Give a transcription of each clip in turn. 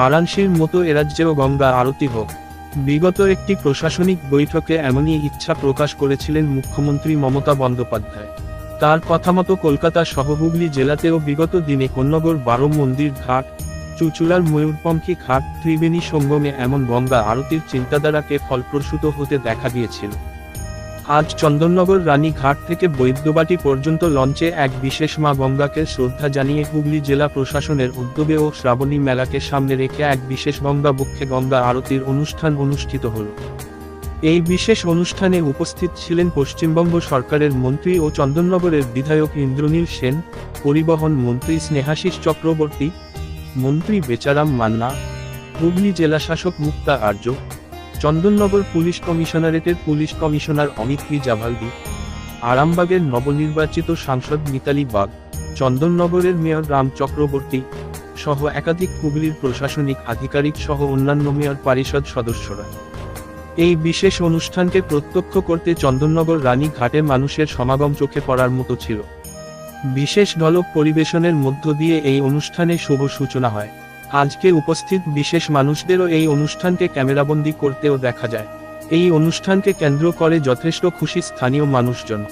বারাণসীর মতো এরাজ্যেও গঙ্গা আরতি হোক। বিগত একটি প্রশাসনিক বৈঠকে এমনই ইচ্ছা প্রকাশ করেছিলেন মুখ্যমন্ত্রী মমতা বন্দ্যোপাধ্যায়। তার কথা মতো কলকাতা সহ হুগলি জেলাতেও বিগত দিনে কন্যগর বারো মন্দির ঘাট, চুচুড়ার ময়ূরপঙ্খী ঘাট, ত্রিবেণী সঙ্গমে এমন গঙ্গা আরতির চিন্তাধারাকে ফলপ্রসূত হতে দেখা গিয়েছিল। আজ চন্দননগর রানীঘাট থেকে বৈদ্যবাটি পর্যন্ত লঞ্চে এক বিশেষ মা গঙ্গাকে শ্রদ্ধা জানিয়ে হুগলি জেলা প্রশাসনের উদ্যোগে ও শ্রাবণী মেলাকে সামনে রেখে এক বিশেষ গঙ্গা বক্ষে গঙ্গা আরতির অনুষ্ঠান অনুষ্ঠিত হল। এই বিশেষ অনুষ্ঠানে উপস্থিত ছিলেন পশ্চিমবঙ্গ সরকারের মন্ত্রী ও চন্দননগরের বিধায়ক ইন্দ্রনীল সেন, পরিবহন মন্ত্রী স্নেহাশিস চক্রবর্তী, মন্ত্রী বেচারাম মান্না, হুগলি জেলা শাসক Mukta Arya Chandannagar police কমিশনারেটের police commissioner Amit P Javaldi, আরামবাগের নবনির্বাচিত সাংসদ মিতালি বাগ, চন্দননগরের মেয়র রাম চক্রবর্তী সহ একাধিক হুগলির প্রশাসনিক আধিকারিক সহ অন্যান্য মেয়র পরিষদ সদস্যরা। এই বিশেষ অনুষ্ঠানকে প্রত্যক্ষ করতে চন্দননগর রানী ঘাটে মানুষের সমাগম চোখে পড়ার মতো ছিল। বিশেষ ঢলক পরিবেশনের মধ্য দিয়ে এই অনুষ্ঠানে শুভ সূচনা হয়। আজকে উপস্থিত বিশেষ মানুষদেরও এই অনুষ্ঠানকে ক্যামেরাবন্দি করতেও দেখা যায়। এই অনুষ্ঠানকে কেন্দ্র করে যথেষ্ট খুশি স্থানীয় মানুষজন।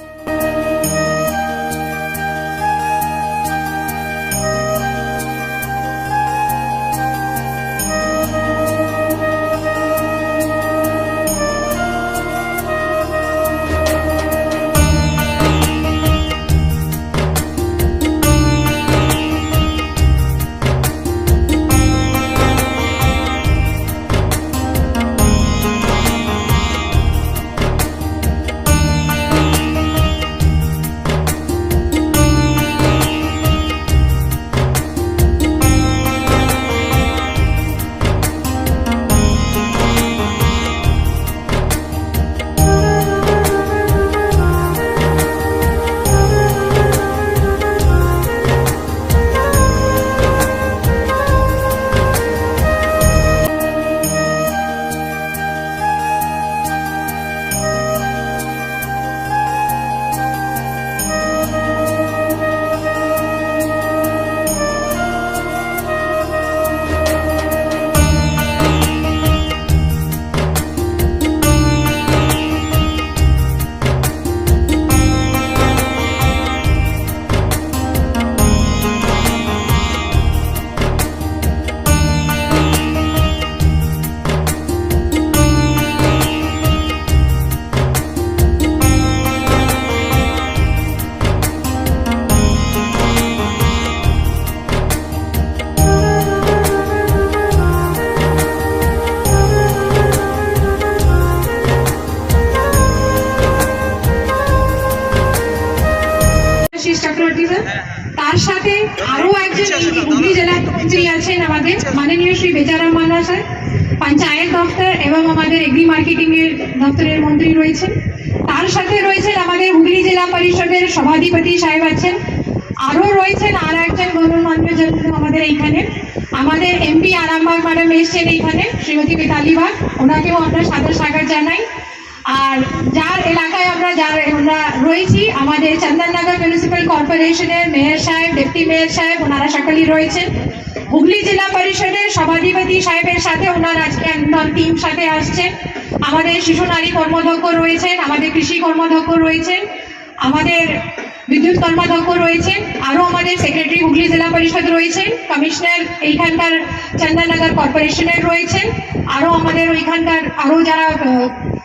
জেলার মন্ত্রী আছেন আমাদের মাননীয় শ্রী বেচারাম মান্না স্যার, পঞ্চায়েত দপ্তর এবং আমাদের এগ্রি মার্কেটিং এর দপ্তরের মন্ত্রী রয়েছেন। তার সাথে রয়েছেন আমাদের হুগলি জেলা পরিষদের সভাধিপতি সাহেব আছেন। আরও রয়েছেন আর একজন গণ্যমান্য আমাদের এইখানে। আমাদের এমপি আরামবাগ ম্যাডাম এসছেন এইখানে, শ্রীমতী মিতালি বাগ। ওনাকেও আমরা সাদর স্বাগত জানাই। আর যার এলাকায় আমরা যার আমরা রয়েছি, আমাদের চন্দননগর মিউনিসিপ্যাল কর্পোরেশনের মেয়র সাহেব ডেপুটি মেয়র সাহেব, ওনারা সকলেই রয়েছেন। হুগলি জেলা পরিষদের সভাধিপতি সাহেবের সাথে ওনার আজকে একদম টিম সাথে আসছেন আমাদের শিশু নারী কর্মদক্ষ রয়েছেন, আমাদের কৃষি কর্মদক্ষ রয়েছেন, আমাদের বিদ্যুৎ কর্মাধ্যক্ষ রয়েছেন, আরও আমাদের সেক্রেটারি হুগলি জেলা পরিষদ রয়েছেন কমিশনার এইখানকার চন্দননগর কর্পোরেশনের রয়েছেন, আরও আমাদের ওইখানকার আরও যারা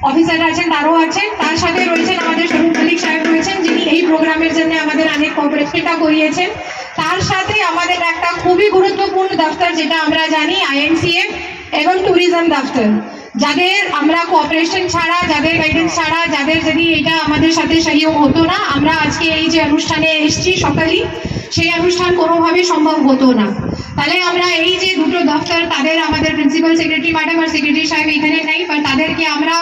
অফিসার আছেন তারও আছেন, তার সাথে রয়েছেন আমাদের স্বরূপ মালিক সাহেব রয়েছেন, যিনি এই প্রোগ্রামের জন্য আমাদের অনেক কোঅপারেশনটা করিয়েছেন। তার সাথে আমাদের একটা খুবই গুরুত্বপূর্ণ দফতর যেটা আমরা জানি আইএনসিএফ এবং ট্যুরিজম দফতর। যাদের আমরা কোঅপারেশন ছাড়া, যাদের গাইডেন্স ছাড়া, যাদের যদি এটা আমাদের সাথে সহযোগ হতো না, আমরা আজকে এই যে অনুষ্ঠানে এসেছি সকালেই, সেই অনুষ্ঠান কোনোভাবে সম্ভব হতো না। তাহলে আমরা এই যে দুটো দফতর, তাদের আমাদের প্রিন্সিপাল সেক্রেটারি ম্যাডাম আর সেক্রেটারি সাহেব এখানে নেই বা তাদেরকে আমরা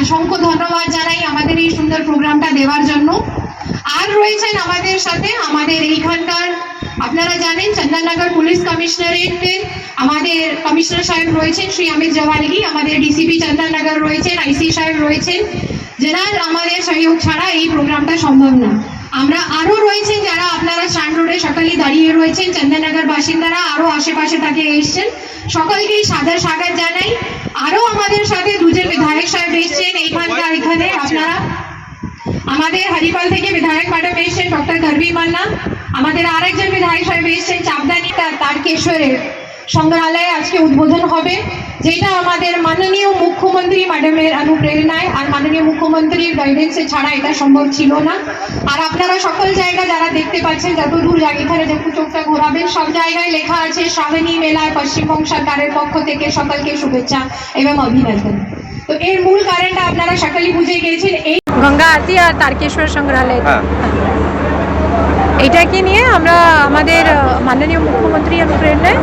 অসংখ্য ধন্যবাদ জানাই আমাদের এই সুন্দর প্রোগ্রামটা দেওয়ার জন্য। আর রয়েছেন আমাদের সাথে আমাদের এইখানকার আপনারা জানেন চন্দননগর পুলিশ কমিশনারেটের আমাদের কমিশনার সাহেব রয়েছেন শ্রী অমিত জওয়ালগি আমাদের ডিসিপি চন্দননগর রয়েছেন আইসি সাহেব রয়েছেন। যেনার আমাদের সহযোগ ছাড়া এই প্রোগ্রামটা সম্ভব না। আমরা আরও রয়েছেন যারা আপনারা স্ট্যান্ড রোডে সকালে দাঁড়িয়ে রয়েছেন চন্দননগর বাসিন্দারা আরও আশেপাশে তাকে এসছেন। সকলকেই সাদর স্বাগত জানাই। আরও আমাদের সাথে দুজন বিধায়ক সাহেব এসছেন, এইখানকার এখানে আপনারা আমাদের হরিপাল থেকে বিধায়ক ম্যাডাম এসছেন, ডক্টর গর্বী মান্না। আমাদের আরেকজন বিধায়ক সাহেব এসছেন চাপদানি তার তারকেশ্বরের সংগ্রহালয়ে আজকে উদ্বোধন হবে যেটা আমাদের মাননীয় মুখ্যমন্ত্রী ম্যাডামের অনুপ্রেরণায় আর মাননীয় মুখ্যমন্ত্রীর গাইডেন্সে ছাড়া এটা সম্ভব ছিল না। আর আপনারা সকল জায়গা যারা দেখতে পাচ্ছেন যত দূর এখানে যখন চোখটা ঘোরাবেন সব জায়গায় লেখা আছে শ্রাবণী মেলায় পশ্চিমবঙ্গ সরকারের পক্ষ থেকে সকলকে শুভেচ্ছা এবং অভিনন্দন। তো এর মূল কারণটা আপনারা সকলেই বুঝে গিয়েছেন এই গঙ্গা আরতি আর তারকেশ্বর সংগ্রহালয় এইটাকে নিয়ে আমরা আমাদের মাননীয় মুখ্যমন্ত্রী অনুপ্রেরণায়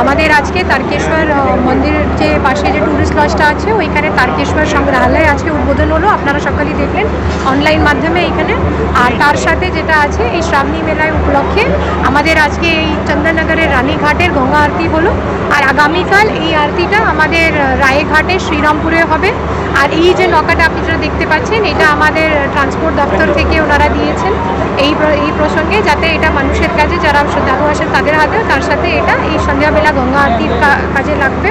আমাদের আজকে তারকেশ্বর আহ, মন্দিরের যে পাশে যে টুরিস্ট লজটা আছে ওইখানে তারকেশ্বর সংগ্রহালয় আজকে উদ্বোধন হলো। আপনারা সকালেই দেখলেন অনলাইন মাধ্যমে এখানে। আর তার সাথে যেটা আছে এই শ্রাবণী মেলায় উপলক্ষে আমাদের আজকে এই চন্দননগরের রানীঘাটের গঙ্গা আরতি হলো। আর আগামীকাল এই আরতিটা আমাদের রায়ঘাটে শ্রীরামপুরে হবে। আর এই যে নকাটা আপনি যেটা দেখতে পাচ্ছেন এটা আমাদের ট্রান্সপোর্ট দপ্তর থেকে ওনারা দিয়েছেন। এই এই প্রসঙ্গে যাতে এটা মানুষের কাজে যারা শ্রদ্ধালু আসেন তাদের হাতে তার সাথে এটা এই সন্ধ্যাবেলা গঙ্গা আরতির কাজে লাগবে।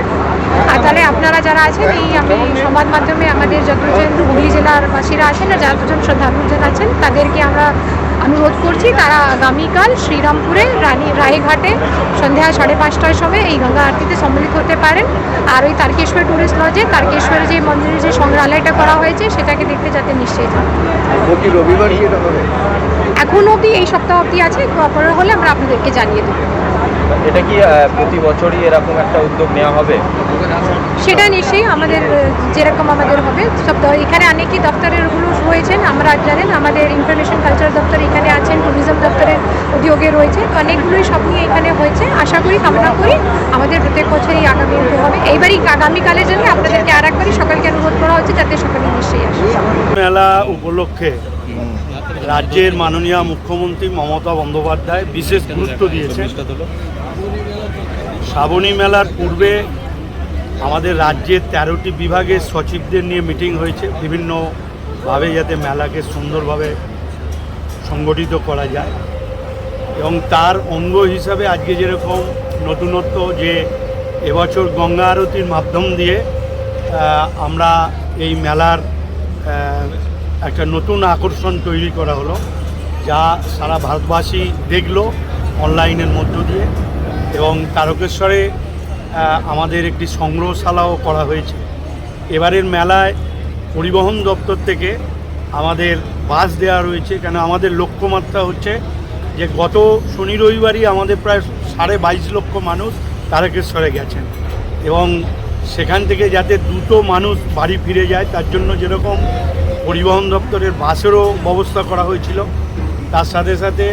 আর তাহলে আপনারা যারা আছেন এই আমি সংবাদ মাধ্যমে আমাদের যতজন হুগলি জেলার বাসীরা আছেন আর যতজন শ্রদ্ধালুজন আছেন তাদেরকে আমরা অনুরোধ করছি তারা আগামীকাল শ্রীরামপুরে রানী রায়ঘাটে সন্ধ্যা সাড়ে পাঁচটার সময় এই গঙ্গা আরতিতে সম্মিলিত হতে পারেন। আর ওই তারকেশ্বর ট্যুরিস্ট লজে তারকেশ্বরে যে মন্দিরে যে সংগ্রহালয়টা করা হয়েছে সেটাকে দেখতে যাতে নিশ্চয়ই যান। এখন অবধি এই সপ্তাহ অবধি আছে পরে হলে আমরা আপনাদেরকে জানিয়ে দেবো। এটা কি প্রতি বছরই এরকম একটা উদ্যোগ নেওয়া হবে? সেটা নিশ্চয়ই আমাদের যেরকম আমাদের হবে। সব এখানে অনেকই দপ্তরেরগুলো রয়েছেন আমরা জানেন আমাদের ইনফরমেশন কালচার দপ্তর এখানে আছেন ট্যুরিজম দপ্তরের উদ্যোগে রয়েছে। অনেকগুলোই সব নিয়ে এখানে হয়েছে। আশা করি কামনা করি আমাদের প্রত্যেক বছরই আগামী উদ্যোগ হবে। এইবারই আগামীকালের জন্য আপনাদেরকে আর একবারই সকালকে অনুরোধ করা হচ্ছে যাতে সকালে নিশ্চয়ই আসে। মেলা উপলক্ষে রাজ্যের মাননীয় মুখ্যমন্ত্রী মমতা বন্দ্যোপাধ্যায় বিশেষ গুরুত্ব দিয়েছেন। শ্রাবণী মেলার পূর্বে আমাদের রাজ্যের তেরোটি বিভাগের সচিবদের নিয়ে মিটিং হয়েছে। বিভিন্নভাবে যাতে মেলাকে সুন্দরভাবে সংগঠিত করা যায়। এবং তার অঙ্গ হিসাবে আজকে যেরকম নতুনত্ব যে এবছর গঙ্গা আরতির মাধ্যম দিয়ে আমরা এই মেলার একটা নতুন আকর্ষণ তৈরি করা হলো, যা সারা ভারতবাসী দেখল অনলাইনের মধ্য দিয়ে। এবং তারকেশ্বরে আমাদের একটি সংগ্রহশালাও করা হয়েছে। এবারের মেলায় পরিবহন দপ্তর থেকে আমাদের বাস দেওয়া রয়েছে, কেন আমাদের লক্ষ্যমাত্রা হচ্ছে যে গত শনি রবিবারই আমাদের প্রায় সাড়ে বাইশ লক্ষ মানুষ তারকেশ্বরে গেছেন এবং সেখান থেকে যাতে দ্রুত মানুষ বাড়ি ফিরে যায়, তার জন্য যেরকম পরিবহন দপ্তরের বাসেরও ব্যবস্থা করা হয়েছিল, তার সাথে সাথে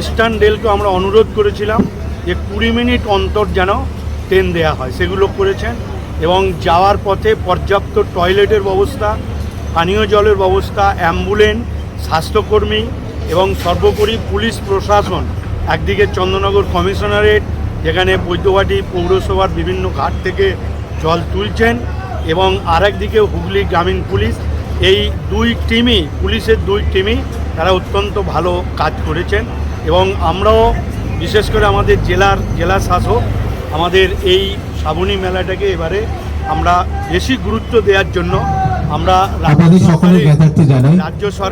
ইস্টার্ন রেলকে আমরা অনুরোধ করেছিলাম যে কুড়ি মিনিট অন্তর যেন ট্রেন দেওয়া হয়, সেগুলো করেছেন এবং যাওয়ার পথে পর্যাপ্ত টয়লেটের ব্যবস্থা, পানীয় জলের ব্যবস্থা, অ্যাম্বুলেন্স, স্বাস্থ্যকর্মী এবং সর্বোপরি পুলিশ প্রশাসন, একদিকে চন্দ্রনগর কমিশনারেট, যেখানে বৈদ্যবাটি পৌরসভার বিভিন্ন ঘাট থেকে জল তুলছেন এবং আরেকদিকে হুগলি গ্রামীণ পুলিশ। এই দুই টিমই, পুলিশের দুই টিমই তারা অত্যন্ত ভালো কাজ করেছেন এবং আমরাও বিশেষ করে আমাদের জেলার জেলা শাসক আমাদের এই শ্রাবণী মেলাটাকে এবারে আমরা বেশি গুরুত্ব দেওয়ার জন্য আমরা রাজ্য আপনাদের সকলের জ্ঞাতার্থে জানাই রাজ্য শহর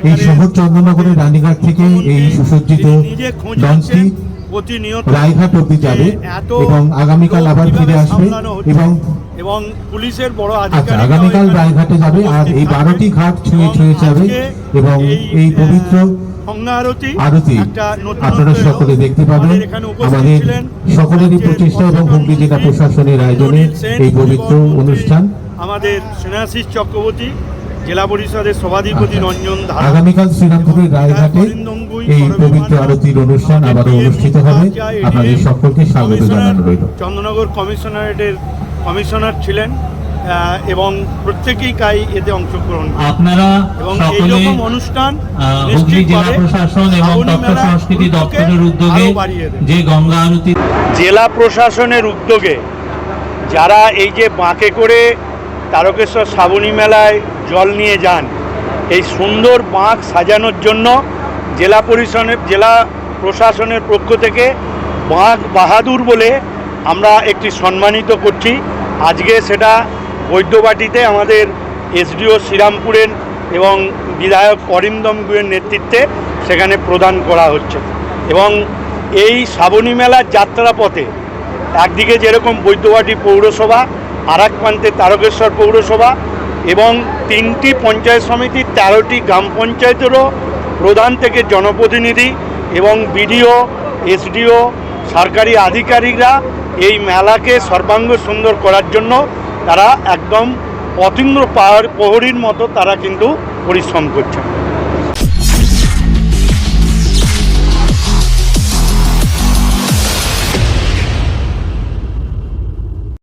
রানীঘাট থেকে এই সুসজ্জিত লঞ্চটি প্রতিনিয়ত রায়ঘাট অব্দি যাবে এত এবং আগামীকাল আবার ফিরে আসবে এবং এবং পুলিশের বড় আচ্ছা আগামীকাল রায়ঘাটে যাবে আর এই বারোটি ঘাট ছুঁয়ে ছুঁয়ে যাবে এবং এই পবিত্র আরতি আরতি একটা নতুনত্ব আপনারা সকলে দেখতে পাবেন। আমাদের এখানে উপস্থিত আমাদের ছিলেন সকলেরই প্রচেষ্টা এবং হুগলি জেলা প্রশাসনের আয়োজনে এই পবিত্র অনুষ্ঠান। আমাদের চক্রবর্তী জেলা পরিষদের সভাধিপতি আচ্ছা। রঞ্জন আগামীকাল শ্রীরামপুরের রায়ঘাটে এই পবিত্র আরতির অনুষ্ঠান আবারও অনুষ্ঠিত হবে। আপনাদের সকলকে স্বাগত জানানো রইল। চন্দ্রনগর কমিশনারেটের কমিশনার ছিলেন। এবং প্রত্যেকেই কাই এতে অংশগ্রহণ। আপনারা এবং এইরকম অনুষ্ঠান হুগলি জেলা প্রশাসন এবং তথ্য সংস্কৃতি দপ্তরের উদ্যোগে। যে গঙ্গা আরতি জেলা প্রশাসনের উদ্যোগে যারা এই যে বাঁকে করে তারকেশ্বর শ্রাবণী মেলায় জল নিয়ে যান এই সুন্দর বাঁক সাজানোর জন্য জেলা পরিষদের জেলা প্রশাসনের পক্ষ থেকে বাঁক বাহাদুর বলে আমরা একটি সম্মানিত করছি আজকে সেটা বৈদ্যবাটিতে আমাদের এসডিও শ্রীরামপুরের এবং বিধায়ক করিমদম গুয়ের নেতৃত্বে সেখানে প্রদান করা হচ্ছে। এবং এই শ্রাবণী মেলার যাত্রাপথে একদিকে যেরকম বৈদ্যবাটি পৌরসভা আর এক প্রান্তে তারকেশ্বর পৌরসভা এবং তিনটি পঞ্চায়েত সমিতি, তেরোটি গ্রাম পঞ্চায়েতেরও প্রধান থেকে জনপ্রতিনিধি এবং বিডিও, এসডিও, সরকারি আধিকারিকরা এই মেলাকে সর্বাঙ্গ সুন্দর করার জন্য তারা একদম অতীন্দ্র পাহাড় প্রহরীর মতো তারা কিন্তু পরিশ্রম করছেন।